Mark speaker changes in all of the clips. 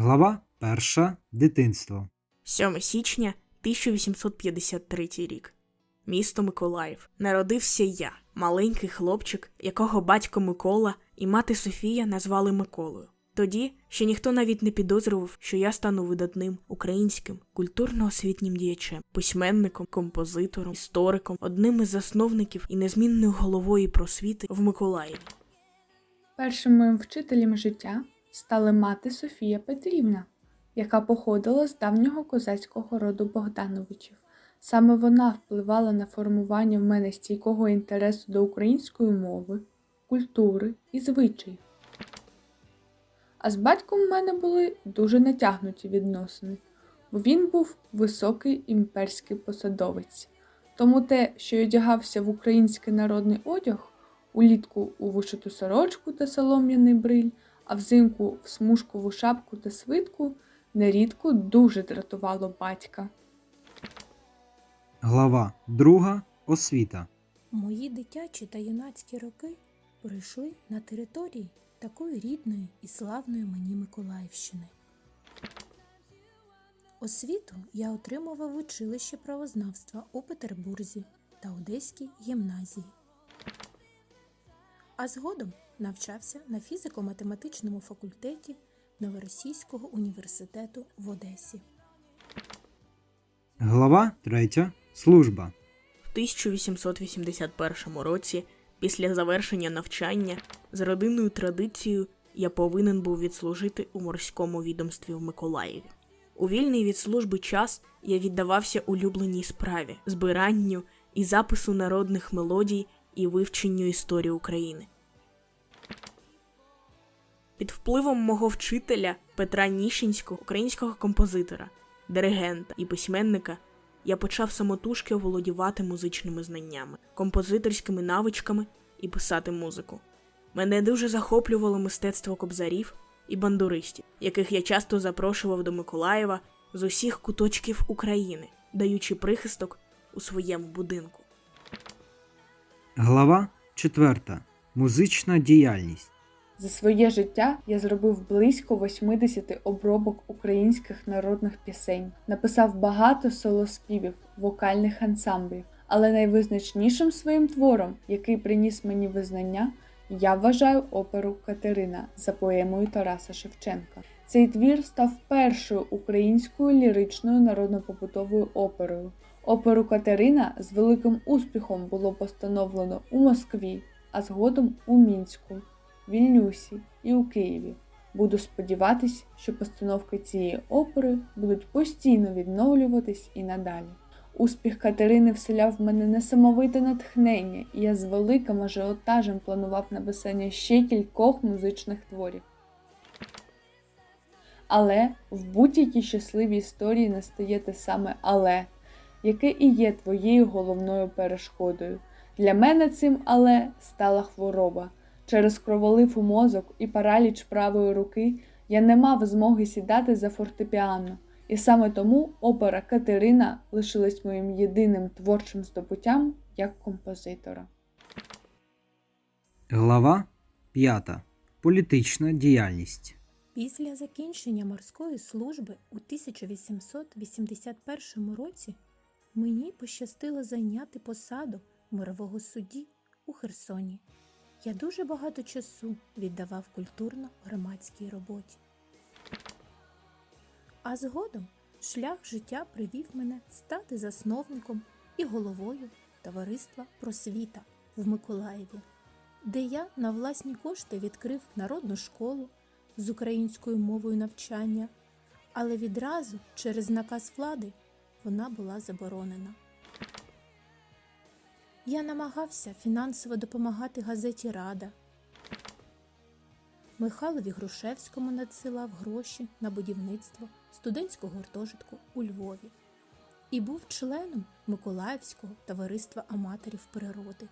Speaker 1: Глава 1. Дитинство.
Speaker 2: 7 січня 1853 рік. Місто Миколаїв. Народився я, маленький хлопчик, якого батько Микола і мати Софія назвали Миколою. Тоді ще ніхто навіть не підозрював, що я стану видатним українським культурно-освітнім діячем, письменником, композитором, істориком, одним із засновників і незмінною головою просвіти в Миколаєві.
Speaker 3: Першим моїм вчителем життя стала мати Софія Петрівна, яка походила з давнього козацького роду Богдановичів. Саме вона впливала на формування в мене стійкого інтересу до української мови, культури і звичаїв. А з батьком в мене були дуже натягнуті відносини, бо він був високий імперський посадовець. Тому те, що я одягався в український народний одяг, улітку у вишиту сорочку та солом'яний бриль, а взимку в смужкову шапку та свитку, нерідко дуже дратувало батька.
Speaker 1: Глава 2. Освіта.
Speaker 4: Мої дитячі та юнацькі роки пройшли на території такої рідної і славної мені Миколаївщини. Освіту я отримував в училищі правознавства у Петербурзі та Одеській гімназії. А згодом навчався на фізико-математичному факультеті Новоросійського університету в Одесі.
Speaker 1: Глава 3. Служба.
Speaker 2: В 1881 році, після завершення навчання, з родинною традицією я повинен був відслужити у морському відомстві в Миколаєві. У вільний від служби час я віддавався улюбленій справі, збиранню і запису народних мелодій і вивченню історії України. Під впливом мого вчителя Петра Ніщинського, українського композитора, диригента і письменника, я почав самотужки оволодівати музичними знаннями, композиторськими навичками і писати музику. Мене дуже захоплювало мистецтво кобзарів і бандуристів, яких я часто запрошував до Миколаєва з усіх куточків України, даючи прихисток у своєму будинку.
Speaker 1: Глава 4. Музична діяльність.
Speaker 3: За своє життя я зробив близько 80 обробок українських народних пісень, написав багато солоспівів, вокальних ансамблів, але найвизначнішим своїм твором, який приніс мені визнання, я вважаю оперу Катерина за поемою Тараса Шевченка. Цей твір став першою українською ліричною народно-побутовою оперою. Оперу Катерина з великим успіхом було постановлено у Москві, а згодом у Мінську. Вільнюсі і у Києві. Буду сподіватись, що постановки цієї опери будуть постійно відновлюватись і надалі. Успіх Катерини вселяв в мене несамовите натхнення, і я з великим ажіотажем планував написання ще кількох музичних творів. Але в будь-якій щасливій історії настає те саме але, яке і є твоєю головною перешкодою. Для мене цим але стала хвороба. Через кроволив у мозок і параліч правої руки я не мав змоги сідати за фортепіано, і саме тому опера Катерина лишилась моїм єдиним творчим здобуттям як композитора.
Speaker 1: Глава 5. Політична діяльність.
Speaker 4: Після закінчення морської служби у 1881 році мені пощастило зайняти посаду мирового судді у Херсоні. Я дуже багато часу віддавав культурно-громадській роботі. А згодом шлях життя привів мене стати засновником і головою товариства просвіта в Миколаєві, де я на власні кошти відкрив народну школу з українською мовою навчання, але відразу через наказ влади вона була заборонена. Я намагався фінансово допомагати газеті Рада. Михайлові Грушевському надсилав гроші на будівництво студентського гуртожитку у Львові і був членом Миколаївського товариства аматорів природи.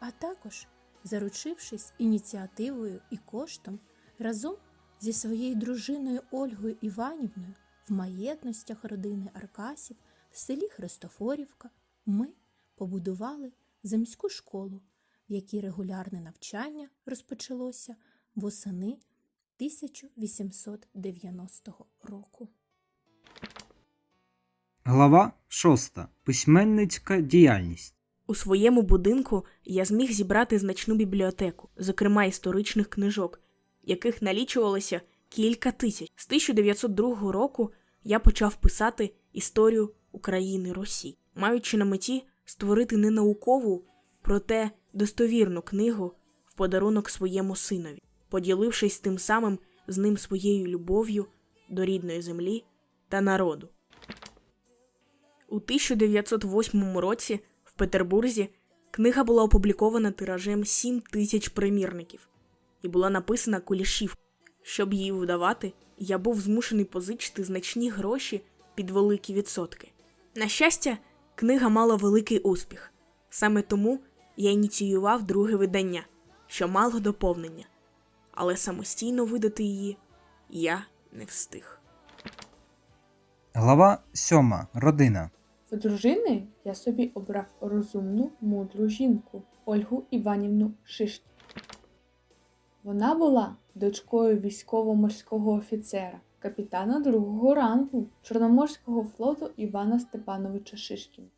Speaker 4: А також, заручившись ініціативою і коштом, разом зі своєю дружиною Ольгою Іванівною в маєтностях родини Аркасів в селі Христофорівка ми побудували земську школу, в якій регулярне навчання розпочалося восени 1890 року.
Speaker 1: Глава 6. Письменницька діяльність.
Speaker 2: У своєму будинку я зміг зібрати значну бібліотеку, зокрема історичних книжок, яких налічувалося кілька тисяч. З 1902 року я почав писати історію України Росії, маючи на меті створити не наукову, проте достовірну книгу в подарунок своєму синові, поділившись тим самим з ним своєю любов'ю до рідної землі та народу. У 1908 році в Петербурзі книга була опублікована тиражем 7 тисяч примірників і була написана кулішів. Щоб її видавати, я був змушений позичити значні гроші під великі відсотки. На щастя, книга мала великий успіх. Саме тому я ініціював друге видання, що мало доповнення, але самостійно видати її я не встиг.
Speaker 1: Глава 7. Родина.
Speaker 3: В дружини я собі обрав розумну, мудру жінку Ольгу Іванівну Шишт. Вона була дочкою військово-морського офіцера, капітана другого рангу Чорноморського флоту Івана Степановича Шишкіна.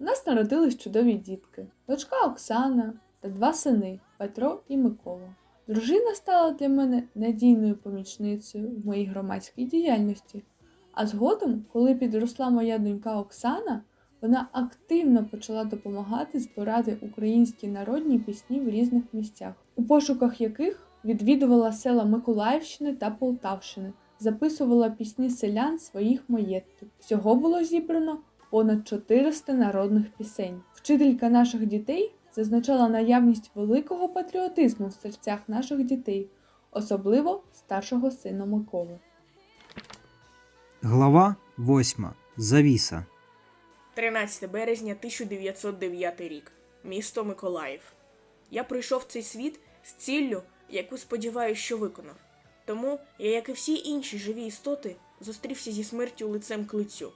Speaker 3: У нас народились чудові дітки, дочка Оксана та два сини Петро і Микола. Дружина стала для мене надійною помічницею в моїй громадській діяльності. А згодом, коли підросла моя донька Оксана, вона активно почала допомагати збирати українські народні пісні в різних місцях, у пошуках яких відвідувала села Миколаївщини та Полтавщини, записувала пісні селян своїх маєтків. Всього було зібрано понад 400 народних пісень. Вчителька наших дітей зазначала наявність великого патріотизму в серцях наших дітей, особливо старшого сина Миколи.
Speaker 1: Глава 8. Завіса.
Speaker 2: 13 березня 1909 рік. Місто Миколаїв. Я прийшов цей світ з ціллю, яку сподіваюся, що виконав. Тому я, як і всі інші живі істоти, зустрівся зі смертю лицем к лицю.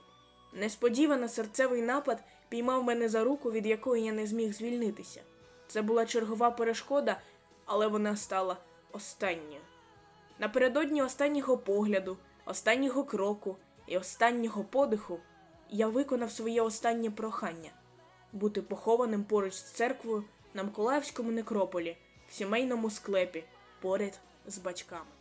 Speaker 2: Несподівано серцевий напад піймав мене за руку, від якої я не зміг звільнитися. Це була чергова перешкода, але вона стала останньою. Напередодні останнього погляду, останнього кроку і останнього подиху я виконав своє останнє прохання бути похованим поруч з церквою на Миколаївському некрополі в сімейному склепі поряд з батьками.